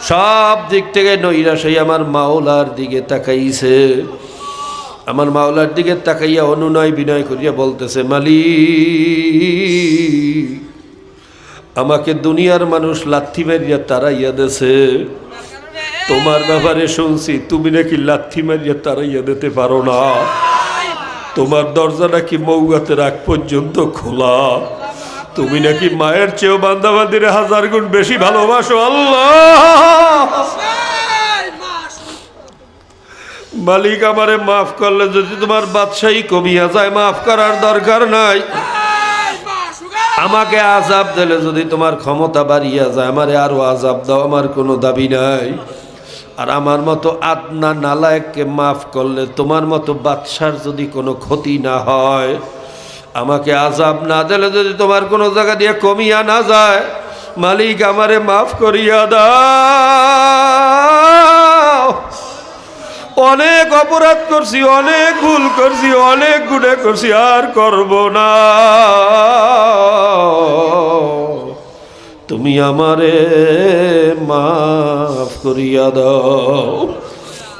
সব দিক থেকে নৈরাশ হয়ে আমার মাওলার দিকে তাকাইছে। আমার মাওলার দিকে তাকাইয়া অনুনয় বিনয় করিয়া বলতেছে মালি আমাকে দুনিয়ার মানুষ লাথি মারিয়া তারাইয়া দেছে। তোমার ব্যাপারে শুনছি, তুমি নাকি লাথি মারিয়া তারাইয়া দিতে পারো না। তোমার দরজা নাকি মৌগাতে রাখ পর্যন্ত খোলা। তুমি নাকি মায়ের চেয়েও বান্দাবান্দির হাজার গুণ বেশি ভালোবাসো? আল্লাহ! মালিক আমারে মাফ করলে যদি তোমার বাদশাহী কমিয়া যায়, মাফ করার দরকার নাই। আমাকে আজাব দিলে যদি তোমার ক্ষমতা বাড়িয়া যায়, আমারে আরও আজাব দাও, আমার কোনো দাবি নাই। আর আমার মতো আদনা নালায়ককে মাফ করলে তোমার মতো বাদশার যদি কোনো ক্ষতি না হয় আমাকে আজাব না দিলে যদি তোমার কোনো জায়গা দিয়ে কমিয়া না যায়, মালিক আমারে মাফ করিয়া দাও। অনেক অপরাধ করছি, অনেক ভুল করছি, অনেক গুণে করছি, আর করব না। তুমি আমারে মাফ করিয়া দাও।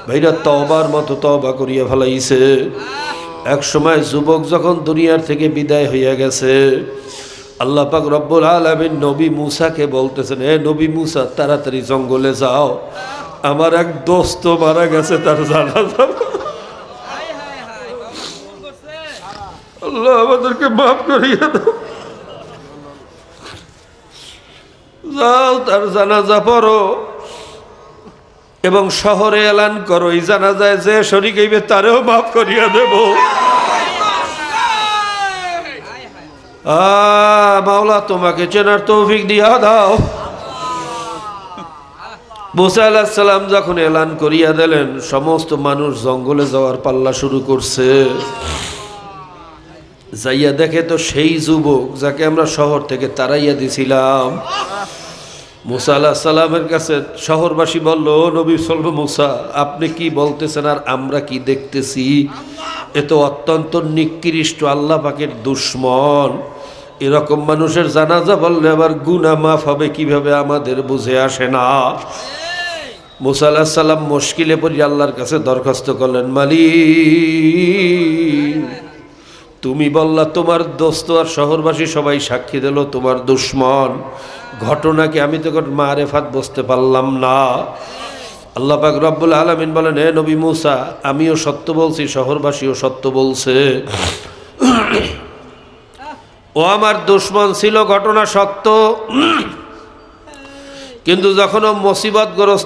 ভাইরা তবার মতো তবা করিয়া ফেলাইছে। এক সময় যুবক যখন দুনিয়ার থেকে বিদায় হইয়া গেছে, আল্লাহ পাক রব্বুল আলমিন নবী মুসাকে বলতেছেন, এ নবী মুসা, তাড়াতাড়ি জঙ্গলে যাও। আমার এক দোস্ত মারা গেছে তার জানা আল্লাহ আমাদেরকে মাফ করিয়া দাও। যাও, তার জানাজা পড়ো এবং শহরে এলান করো। এই জানাজায় যে শরিক হইবে তারেও মাফ করিয়া দেব। মাওলা, তোমাকে চেনার তৌফিক দিয়া দাও। মুসা আলাহিসাল্লাম যখন এলান করিয়া দিলেন, সমস্ত মানুষ জঙ্গলে যাওয়ার পাল্লা শুরু করছে। যাইয়া দেখে তো সেই যুবক যাকে আমরা শহর থেকে তাড়াইয়া দিছিলাম। মুসা আল্লাহ সাল্লামের কাছে শহরবাসী বলল, "ও নবী সলভ মুসা, আপনি কি বলতেছেন আর আমরা কি দেখতেছি? এ তো অত্যন্ত নিকৃষ্ট আল্লাহ পাকের দুশ্মন। এরকম মানুষের জানাজা বললে আবার গুনা মাফ হবে কীভাবে আমাদের বুঝে আসে না। মুসা সাল্লাম মুশকিলে পড়ি আল্লাহর কাছে দরখাস্ত করলেন, মালিক, তুমি বললা তোমার দোস্ত আর শহরবাসী সবাই সাক্ষী দিল, তোমার দুশ্মন। ঘটনাকে আমি তো মারেফাত বসতে পারলাম না। আল্লাহ পাক রব্বুল আলমিন বলেন হে নবী মুসা, আমিও সত্য বলছি, শহরবাসীও সত্য বলছে। ও আমার দুশ্মন ছিল ঘটনা সত্য। কিন্তু যখন ও মুসিবতগ্রস্ত